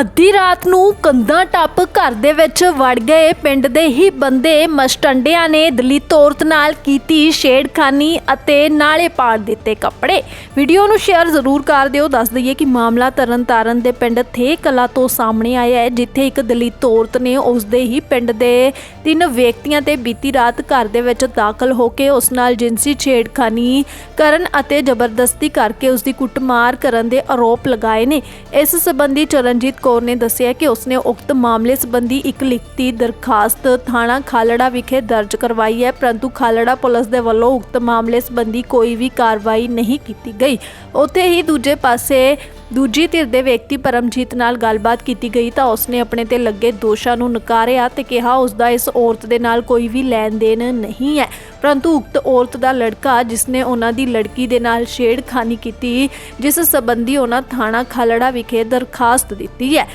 ਅੱਧੀ ਰਾਤ ਨੂੰ ਕੰਧਾਂ ਟੱਪ ਘਰ ਦੇ ਵਿੱਚ ਵੜ ਗਏ। ਪਿੰਡ ਦੇ ਹੀ ਬੰਦੇ ਮਸਟੰਡਿਆਂ ਨੇ ਦਲਿਤ ਔਰਤ ਨਾਲ ਕੀਤੀ ਛੇੜਖਾਨੀ ਅਤੇ ਨਾਲੇ ਪਾੜ ਦਿੱਤੇ ਕੱਪੜੇ। ਵੀਡੀਓ ਨੂੰ ਸ਼ੇਅਰ ਜ਼ਰੂਰ ਕਰ ਦਿਓ। ਦੱਸ ਦਈਏ ਕਿ ਮਾਮਲਾ ਤਰਨਤਾਰਨ ਦੇ ਪਿੰਡ ਥੇ ਕਲਾ ਤੋਂ ਸਾਹਮਣੇ ਆਇਆ ਹੈ, ਜਿੱਥੇ ਇੱਕ ਦਲਿਤ ਔਰਤ ਨੇ ਉਸ ਦੇ ਹੀ ਪਿੰਡ ਦੇ ਤਿੰਨ ਵਿਅਕਤੀਆਂ ਤੇ ਬੀਤੀ ਰਾਤ ਘਰ ਦੇ ਵਿੱਚ ਦਾਖਲ ਹੋ ਕੇ ਉਸ ਨਾਲ ਜਿੰਸੀ ਛੇੜਖਾਨੀ ਕਰਨ ਅਤੇ ਜ਼ਬਰਦਸਤੀ ਕਰਕੇ ਉਸ ਦੀ ਕੁੱਟਮਾਰ ਕਰਨ ਦੇ ਆਰੋਪ ਲਗਾਏ ਨੇ। ਇਸ ਸੰਬੰਧੀ ਚਰਨਜੀਤ ਕੌਰ ਨੇ ਦੱਸਿਆ ਕਿ ਉਸਨੇ ਉਕਤ ਮਾਮਲੇ ਸੰਬੰਧੀ ਇੱਕ ਲਿਖਤੀ ਦਰਖਾਸਤ ਥਾਣਾ ਖਾਲੜਾ ਵਿਖੇ ਦਰਜ ਕਰਵਾਈ ਹੈ, ਪਰੰਤੂ ਖਾਲੜਾ ਪੁਲਿਸ ਦੇ ਵੱਲੋਂ ਉਕਤ ਮਾਮਲੇ ਸੰਬੰਧੀ ਕੋਈ ਵੀ ਕਾਰਵਾਈ ਨਹੀਂ ਕੀਤੀ ਗਈ। ਉੱਥੇ ਹੀ ਦੂਜੇ ਪਾਸੇ ਦੂਜੀ ਧਿਰ ਦੇ ਵਿਅਕਤੀ ਪਰਮਜੀਤ ਨਾਲ ਗੱਲਬਾਤ ਕੀਤੀ ਗਈ ਤਾਂ ਉਸਨੇ ਆਪਣੇ ਤੇ ਲੱਗੇ ਦੋਸ਼ਾਂ ਨੂੰ ਨਕਾਰਿਆ ਤੇ ਕਿਹਾ ਉਸ ਦਾ ਇਸ ਔਰਤ ਦੇ ਨਾਲ ਕੋਈ ਵੀ ਲੈਣ ਦੇਣ ਨਹੀਂ ਹੈ। ਪਰੰਤੂ ਉਕਤ ਔਰਤ ਦਾ ਲੜਕਾ ਜਿਸਨੇ ਉਹਨਾਂ ਦੀ ਲੜਕੀ ਦੇ ਨਾਲ ਛੇੜਖਾਨੀ ਕੀਤੀ, ਜਿਸ ਸੰਬੰਧੀ ਉਹਨਾਂ ਥਾਣਾ ਖਾਲੜਾ ਵਿਖੇ ਦਰਖਾਸਤ ਦਿੱਤੀ ਹੈ।